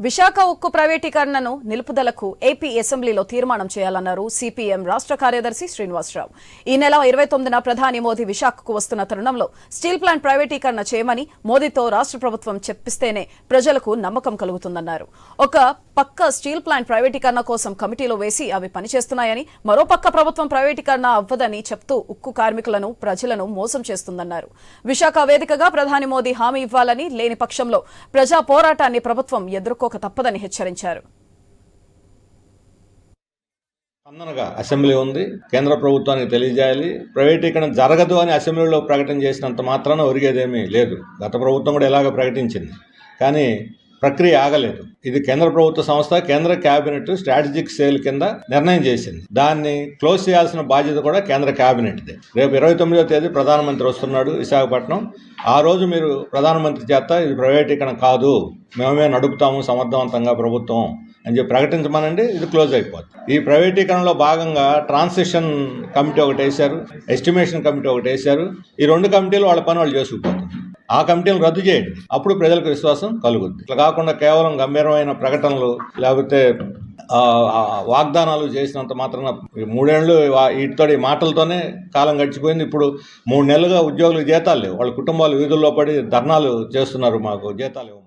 విశాఖ ఉక్కు ప్రైవేటీకరణను నిలుపుదలకు ఏపీ అసెంబ్లీలో తీర్మానం చేయాలన్నారు సిపిఎం రాష్ట్ర కార్యదర్శి శ్రీనివాసరావు. ఈ నెల ఇరవై తొమ్మిదిన ప్రధాని మోదీ విశాఖకు వస్తున్న తరుణంలో స్టీల్ ప్లాంట్ ప్రైవేటీకరణ చేయమని మోదీతో రాష్ట్ర ప్రభుత్వం చెప్పిస్తేనే ప్రజలకు నమ్మకం కలుగుతుందన్నారు. ఒక పక్క స్టీల్ ప్లాంట్ ప్రైవేటీకరణ కోసం కమిటీలో వేసి అవి పనిచేస్తున్నాయని మరో పక్క ప్రభుత్వం ప్రైవేటీకరణ అవ్వదని చెప్తూ ఉక్కు కార్మికులను ప్రజలను మోసం చేస్తుందన్నారు. విశాఖ వేదికగా ప్రధాని మోదీ హామీ ఇవ్వాలని లేని పక్షంలో ప్రజా పోరాటాన్ని ప్రభుత్వం ఎదుర్కోక తప్పదని హెచ్చరించారు. స్పందనగా అసెంబ్లీ ఉంది. కేంద్ర ప్రభుత్వానికి తెలియజేయాలి. ప్రైవేటీకరణ జరగదు అని అసెంబ్లీలో ప్రకటన చేసినంత మాత్రాన ఒరిగేదేమీ లేదు. గత ప్రభుత్వం కూడా ఇలాగ ప్రకటించింది. కానీ ప్రక్రియ ఆగలేదు. ఇది కేంద్ర ప్రభుత్వ సంస్థ కేంద్ర కేబినెట్ స్ట్రాటజిక్ సేల్ కింద నిర్ణయం చేసింది. దాన్ని క్లోజ్ చేయాల్సిన బాధ్యత కూడా కేంద్ర కేబినెట్ది రేపు ఇరవై తొమ్మిదో తేదీ ప్రధానమంత్రి వస్తున్నాడు విశాఖపట్నం. ఆ రోజు మీరు ప్రధానమంత్రి చేత ఇది ప్రైవేటీకరణ కాదు మేమే నడుపుతాము సమర్థవంతంగా ప్రభుత్వం అని చెప్పి ప్రకటించమనండి ఇది క్లోజ్ అయిపోతుంది ఈ ప్రైవేటీకరణలో భాగంగా ట్రాన్సిషన్ కమిటీ ఒకటి వేశారు ఎస్టిమేషన్ కమిటీ ఒకటి వేశారు. ఈ రెండు కమిటీలు వాళ్ళ పని వాళ్ళు చేసుకుపోతారు. ఆ కమిటీలను రద్దు చేయండి. అప్పుడు ప్రజలకు విశ్వాసం కలుగుద్ది. ఇట్లా కాకుండా కేవలం గంభీరమైన ప్రకటనలు లేకపోతే వాగ్దానాలు చేసినంత మాత్రాన మూడేళ్ళు వా- మాటలతోనే కాలం గడిచిపోయింది. ఇప్పుడు మూడు నెలలుగా ఉద్యోగులకు జీతాలు లేవు. వాళ్ళ కుటుంబాలు వీధుల్లో పడి ధర్నాలు చేస్తున్నారు మాకు. జీతాలు ఇవ్వమని.